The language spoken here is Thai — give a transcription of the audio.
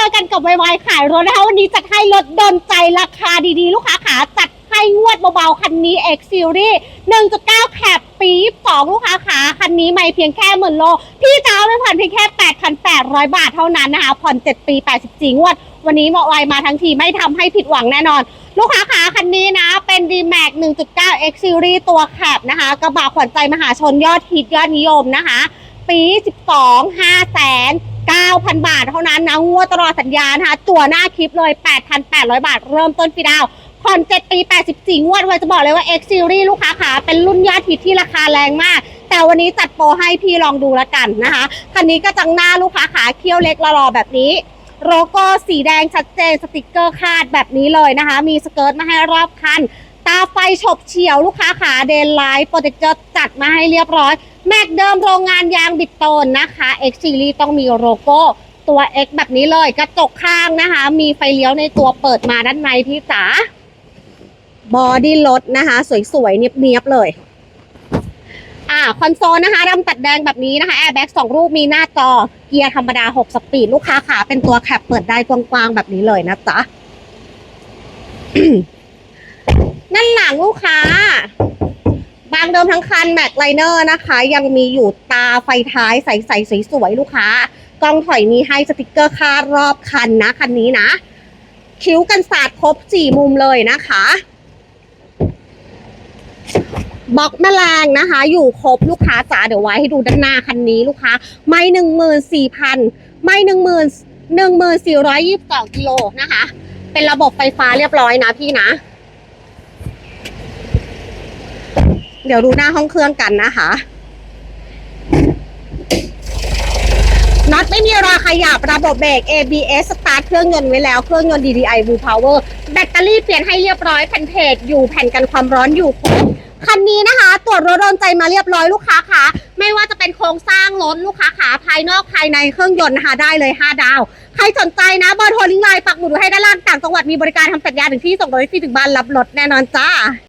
จอกันกับไวๆขายรถนะคะวันนี้จัดให้รถโดนใจราคาดีๆ ลูกค้าขาจัดให้งวดเบาๆ คันนี้ X Series 1.9 แคปปี2ลูกค้าขาคันนี้ไม่เพียงแค่หมื่นโล พี่เจะเอาไปผ่อนเพียงแค่ 8,800 บาทเท่านั้นนะคะ ผ่อน 7 ปี 84 งวด วันนี้บอไวมาทั้งทีไม่ทำให้ผิดหวังแน่นอน ลูกค้าขาคันนี้นะ เป็น d m a x 1.9 X Series ตัวแคปนะคะ กระบะขวัญใจมหาชนยอดฮิตยอดนิยมนะคะ ปี 12 5แสน 9,000 บาทเท่านั้นนะงวดตลอดสัญญานะคะตัวหน้าคลิปเลย 8,800 บาท เริ่มต้นฟรีดาวน์ผ่อน7ปี 84 งวดไว้จะบอกเลยว่า X Series ลูกค้าขาเป็นรุ่นยอดฮิตที่ราคาแรงมาก แต่วันนี้จัดโปรให้พี่ลองดูแล้วกันนะคะคันนี้ก็จังหน้าลูกค้าขาเคี้ยวเล็กละลอแบบนี้โลโก้สีแดงชัดเจนสติกเกอร์คาดแบบนี้เลยนะคะ มีสเกิร์ตมาให้รอบคัน ตาไฟฉบเฉียวลูกค้าขาเดนไลท์โปรเจคเจอร์จัดมาให้เรียบร้อย แม็กเดิมโรงงานยางบิดโตนนะคะ X Series ต้องมีโลโก้ตัว X แบบนี้เลยกระจกข้างนะคะ มีไฟเลี้ยวในตัวเปิดมาด้านในพี่จ๋าบอดี้รถนะคะ สวยๆเนียบๆเลยอ่าคอนโซลนะคะดำตัดแดงแบบนี้นะคะแอร์แบ็กสองรูปมีหน้าจอเกียร์ธรรมดา 6 สปีด ลูกค้าขาเป็นตัวแคปเปิดได้กว้างๆ แบบนี้เลยนะจ๊ะนั่นหลังลูกค้าางเดิมทั้งคันแม็กไลเนอร์นะคะ ยังมีอยู่ตาไฟท้ายใสๆสวยๆลูกค้ากล้องถอยมีให้สติกเกอร์คาดรอบคันนะคันนี้นะ คิ้วกันศาสตร์ครบสี่มุมเลยนะคะบล็อกแมลงนะคะ อยู่ครบลูกค้าจ๋าเดี๋ยวไว้ให้ดูด้านหน้าคันนี้ลูกค้า ไม่หนึ่งหมื่นสี่พันไม่หนึ่งหมื่นหนึ่งหมื่นสี่ร้อยยี่สิบสองกิโลนะคะ เป็นระบบไฟฟ้าเรียบร้อยนะพี่นะ เดี๋ยวดูหน้าห้องเครื่องกันนะคะน็อตไม่มีรอขยับระบบเบรก ABS สตาร์ทเครื่องยนต์ไว้แล้ว เครื่องยนต์ DDI Blue Power แบตเตอรี่เปลี่ยนให้เรียบร้อยแผ่นเพจอยู่แผ่นกันความร้อนอยู่ครบคันนี้นะคะ ตรวจรถโดนใจมาเรียบร้อยลูกค้าค่ะ ไม่ว่าจะเป็นโครงสร้างรถลูกค้าขาภายนอกภายในเครื่องยนต์นะคะได้เลย 5 ดาว ใครสนใจนะเบอร์โทรลิงก์ไลน์ปักหมุดไว้ให้ด้านล่างต่างจังหวัดมีบริการทำสัญญาถึงที่ส่งรถที่ถึงบ้านรับรถแน่นอนจ้า